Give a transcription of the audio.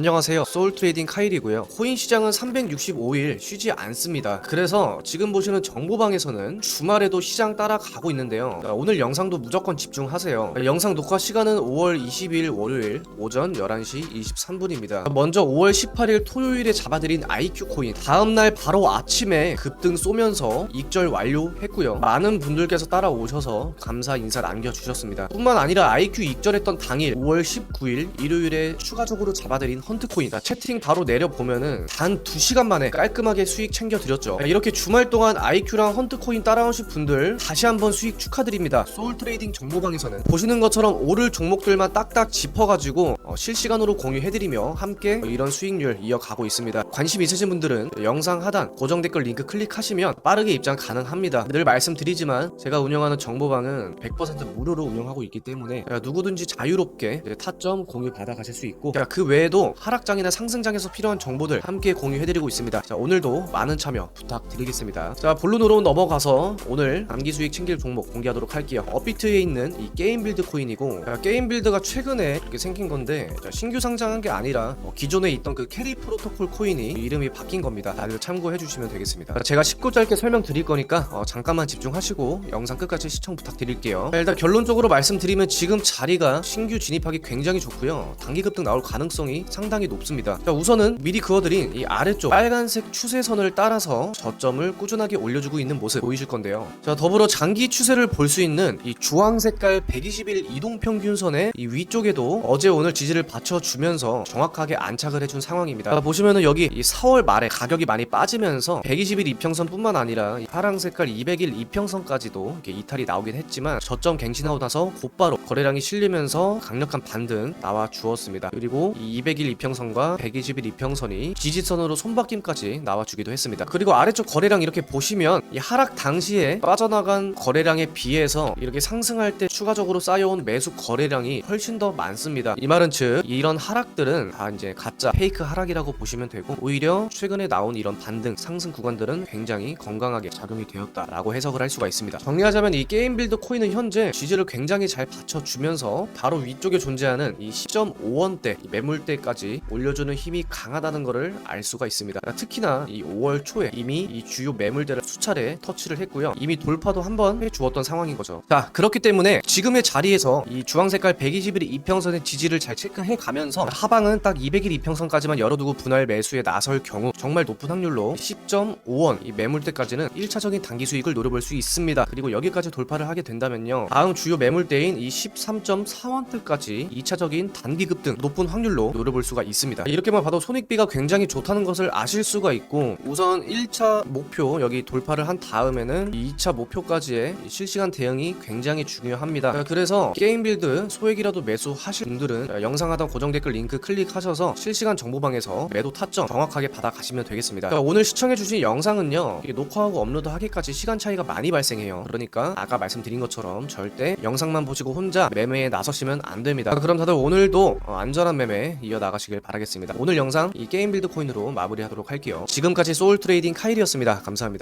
안녕하세요. 소울트레이딩 카일이고요. 코인 시장은 365일 쉬지 않습니다. 그래서 지금 보시는 정보방에서는 주말에도 시장 따라가고 있는데요. 자, 오늘 영상도 무조건 집중하세요. 영상 녹화 시간은 5월 22일 월요일 오전 11시 23분입니다. 먼저 5월 18일 토요일에 잡아드린 IQ 코인 다음날 바로 아침에 급등 쏘면서 익절 완료했고요. 많은 분들께서 따라오셔서 감사 인사 남겨주셨습니다. 뿐만 아니라 IQ 익절했던 당일 5월 19일 일요일에 추가적으로 잡아드린 헌트코인 채팅 바로 내려보면은 단 2시간 만에 깔끔하게 수익 챙겨드렸죠. 이렇게 주말 동안 IQ랑 헌트코인 따라오신 분들 다시 한번 수익 축하드립니다. 소울 트레이딩 정보방에서는 보시는 것처럼 오를 종목들만 딱딱 짚어가지고 어, 실시간으로 공유해드리며 함께 이런 수익률 이어가고 있습니다. 관심 있으신 분들은 영상 하단 고정 댓글 링크 클릭하시면 빠르게 입장 가능합니다. 늘 말씀드리지만 제가 운영하는 정보방은 100% 무료로 운영하고 있기 때문에 누구든지 자유롭게 타점 공유 받아 가실 수 있고 자, 그 외에도 하락장이나 상승장에서 필요한 정보들 함께 공유해드리고 있습니다. 자, 오늘도 많은 참여 부탁드리겠습니다. 자, 본론으로 넘어가서 오늘 단기 수익 챙길 종목 공개하도록 할게요. 업비트에 있는 이 게임 빌드 코인이고 자, 게임 빌드가 최근에 이렇게 생긴 건데 자, 신규 상장한 게 아니라 어, 기존에 있던 그 캐리 프로토콜 코인이 이름이 바뀐 겁니다. 다들 참고해 주시면 되겠습니다. 자, 제가 쉽고 짧게 설명드릴 거니까 어, 잠깐만 집중하시고 영상 끝까지 시청 부탁드릴게요. 자, 일단 결론적으로 말씀드리면 지금 자리가 신규 진입하기 굉장히 좋고요. 단기 급등 나올 가능성이 상 당히 높습니다. 자, 우선은 미리 그어드린 이 아래쪽 빨간색 추세선을 따라서 저점을 꾸준하게 올려주고 있는 모습 보이실 건데요. 자, 더불어 장기 추세를 볼 수 있는 이 주황 색깔 120일 이동 평균선의 이 위쪽에도 어제 오늘 지지를 받쳐주면서 정확하게 안착을 해준 상황입니다. 자, 보시면은 여기 이 4월 말에 가격이 많이 빠지면서 120일 이평선뿐만 아니라 이 파랑 색깔 200일 이평선까지도 이렇게 이탈이 나오긴 했지만 저점 갱신하고 나서 곧바로 거래량이 실리면서 강력한 반등 나와 주었습니다. 그리고 이 200일 이평선과 120일 이평선이 지지선으로 손바뀜까지 나와주기도 했습니다. 그리고 아래쪽 거래량 이렇게 보시면 이 하락 당시에 빠져나간 거래량에 비해서 이렇게 상승할 때 추가적으로 쌓여온 매수 거래량이 훨씬 더 많습니다. 이 말은 즉 이런 하락들은 다 이제 가짜 페이크 하락이라고 보시면 되고 오히려 최근에 나온 이런 반등 상승 구간들은 굉장히 건강하게 작용이 되었다라고 해석을 할 수가 있습니다. 정리하자면 이 게임 빌드 코인은 현재 지지를 굉장히 잘 받쳐주면서 바로 위쪽에 존재하는 이 10.5원대 매물대까지 올려주는 힘이 강하다는 것을 알 수가 있습니다. 특히나 이 5월 초에 이미 이 주요 매물대를 수차례 터치를 했고요. 이미 돌파도 한 번 해주었던 상황인 거죠. 자 그렇기 때문에 지금의 자리에서 이 주황 색깔 120일 이평선의 지지를 잘 체크해 가면서 하방은 딱 200일 이평선까지만 열어두고 분할 매수에 나설 경우 정말 높은 확률로 10.5원 이 매물대까지는 1차적인 단기 수익을 노려볼 수 있습니다. 그리고 여기까지 돌파를 하게 된다면요. 다음 주요 매물대인 이 13.4원대까지 2차적인 단기 급등 높은 확률로 노려볼 수가 있습니다. 이렇게만 봐도 손익비가 굉장히 좋다는 것을 아실 수가 있고 우선 1차 목표 여기 돌파를 한 다음에는 2차 목표까지의 실시간 대응이 굉장히 중요합니다. 자, 그래서 게임 빌드 소액이라도 매수하실 분들은 자, 영상 하단 고정 댓글 링크 클릭하셔서 실시간 정보방에서 매도 타점 정확하게 받아가시면 되겠습니다. 자, 오늘 시청해주신 영상은요 녹화하고 업로드하기까지 시간 차이가 많이 발생해요. 그러니까 아까 말씀드린 것처럼 절대 영상만 보시고 혼자 매매에 나서시면 안 됩니다. 자, 그럼 다들 오늘도 어, 안전한 매매 이어 나가시길 바라겠습니다. 오늘 영상 이 게임 빌드 코인으로 마무리하도록 할게요. 지금까지 소울 트레이딩 카일이었습니다. 감사합니다.